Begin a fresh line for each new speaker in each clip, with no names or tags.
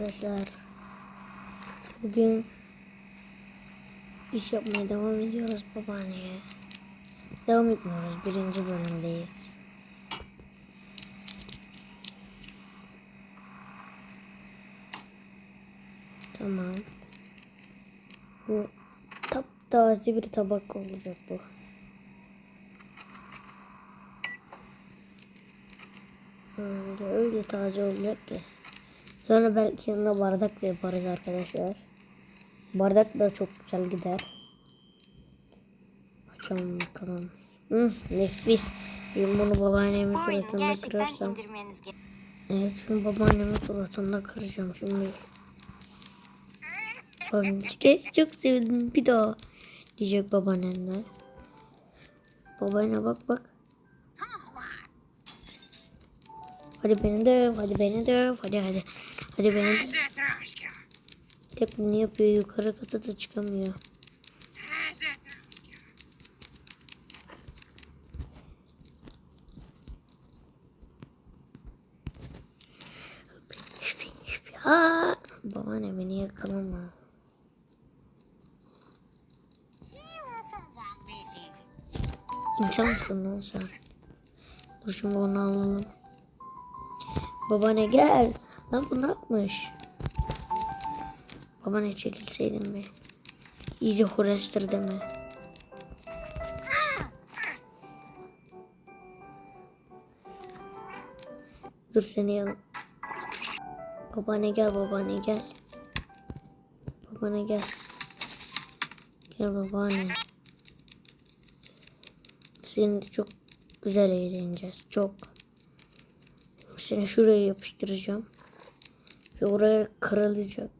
arkadaşlar. Bugün iş yapmaya devam ediyoruz babaanneye. Devam etmiyoruz. Birinci bölümdeyiz. Tamam. Bu taptaze bir tabak olacak bu. Öyle, öyle taze olacak ki. Sonra belki yanına bardak da yaparız arkadaşlar. Bardak da çok güzel gider. Açalım bakalım. Hı, nefis. Ben bunu babaannemin suratında kırarsam. Evet şimdi babaannemin suratında kıracağım şimdi. Çok, çok sevdim bir daha. Diyecek babaannemler. Babaanne bak bak. Hadi beni döv, hadi beni döv, hadi hadi. Hadi döv. Tek bunu yapıyor, yukarı kata da çıkamıyor. Ha, babaanne beni yakalama. İnsan mısın lan sen? Dur şimdi onu alalım. Babaanne gel. Lan bu ne yapmış? Babaanne çekilseydin be. İyice horester deme. Dur seni yanım. Babaanne gel babaanne gel. Babaanne gel. Gel babaanne. Seninle çok güzel eğleneceğiz. Çok. Seni şuraya yapıştıracağım. Ve oraya kırılacak.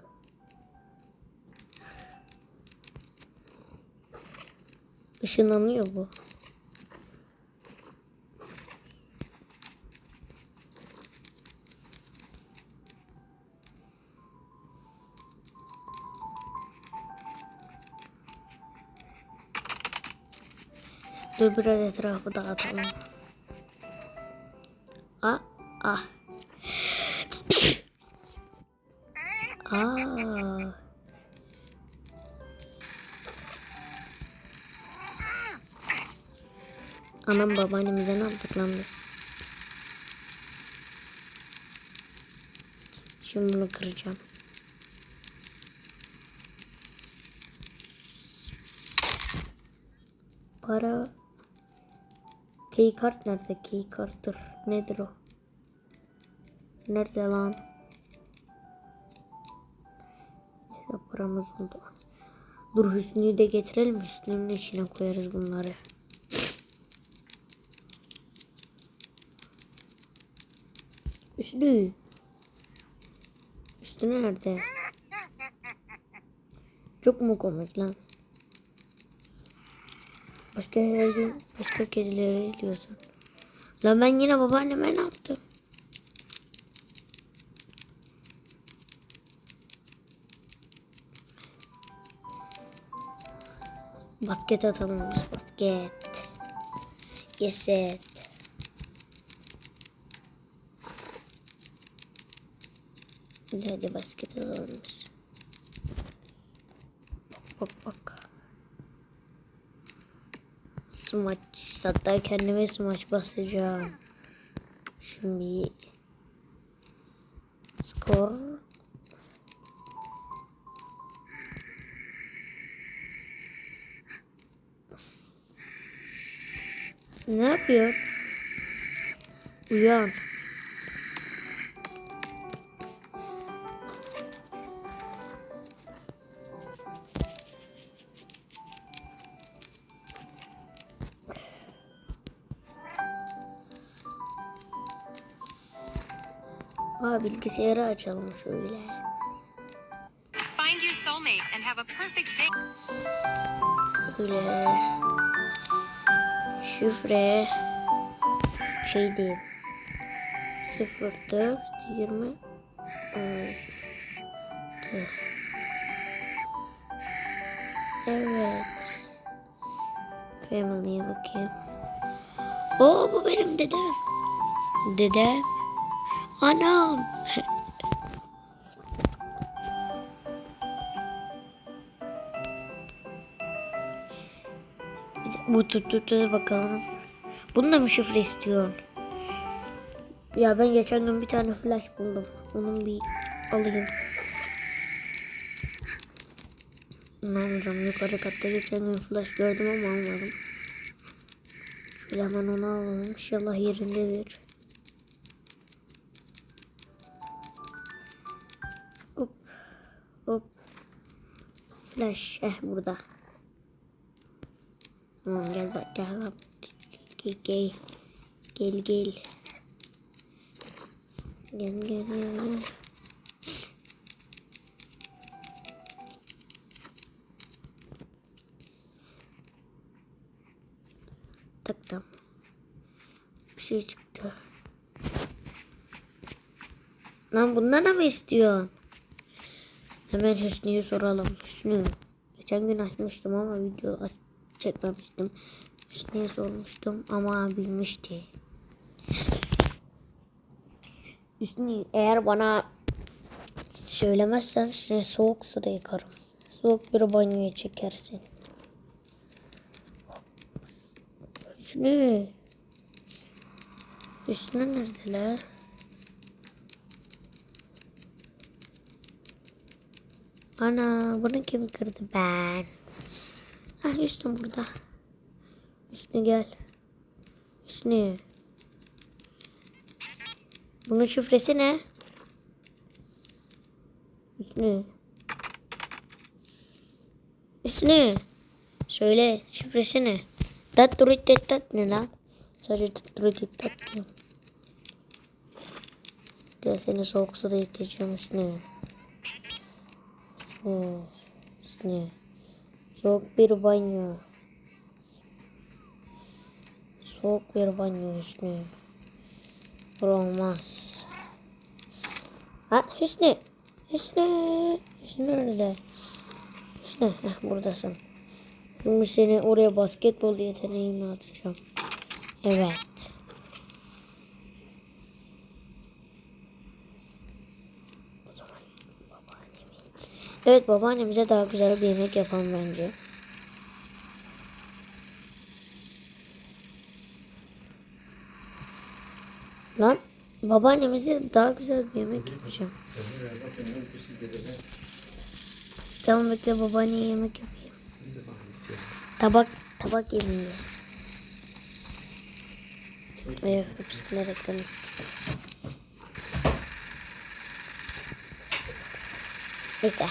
Işınlanıyor bu. Dur biraz etrafı dağıtalım. Ah, ah. Anam babaannemize ne yaptık lan biz? Şimdi bunu kıracağım. Para. Key kart nerede? Key karttır. Nedir o? Nerede lan? Neyse paramız oldu. Dur Hüsnü'yü de getirelim. Hüsnü'nün içine koyarız bunları. Hüsnü. Hüsnü nerede? Çok mu komik lan? Başka yerde, başka kedilere gidiyorsun. Lan ben yine babaanneme ne yaptım? Basket atalım biz basket. Yes it. Hadi basket atalım biz. Bak bak bak. Smaç. Hatta kendime smaç basacağım. Şimdi skor Ne yapıyor? Uyan. Aa bilgisayarı açalım şöyle.
Find your soulmate and have a perfect date.
Böyle şifre şey değil. 04 20 16 Evet. Family'ye bakayım. Oo bu benim dedem. Dedem. Anam Bu tuttu bakalım. Bunu da mı şifre istiyorsun? Ya ben geçen gün bir tane flash buldum. Onun bir alayım. Ne alacağım? Yukarı katta geçen gün flash gördüm ama almadım. Şöyle hemen onu alalım. İnşallah yerindedir. Hop. Hop. Flash. Eh burada. Tamam gel bak gel bak. Gel gel. Gel gel. Gel gel gel. gel. Taktım. Bir şey çıktı. Lan bundan da mı istiyorsun? Hemen Hüsnü'ye soralım. Hüsnü. Geçen gün açmıştım ama video aç çekmemiştim. Hüsnü'ye sormuştum ama bilmişti. Hüsnü eğer bana söylemezsen seni soğuk suda yıkarım. Soğuk bir banyoya çekersin. Hüsnü. Hüsnü nerede la? Ana bunu kim kırdı ben? Ah Hüsnü burada. Hüsnü gel. Hüsnü. Bunun şifresi ne? Hüsnü. Hüsnü. Söyle şifresi ne? Tat durit tat tat ne lan? Sadece tat durit tat diyor. Gel seni soğuk suda yıkayacağım Hüsnü. Hüsnü. Hüsnü. Soğuk bir banyo. Soğuk bir banyo Hüsnü. Olmaz. Ha Hüsnü. Hüsnü. Hüsnü nerede? Hüsnü. Heh, buradasın. Şimdi seni oraya basketbol yeteneğimle atacağım. Evet. Evet babaannemize daha güzel bir yemek yapalım bence. Lan babaannemize daha güzel bir yemek yapacağım. Tamam bekle babaanneye yemek yapayım. Tabak tabak yemeği. Evet hepsini reklam istiyorum. Neyse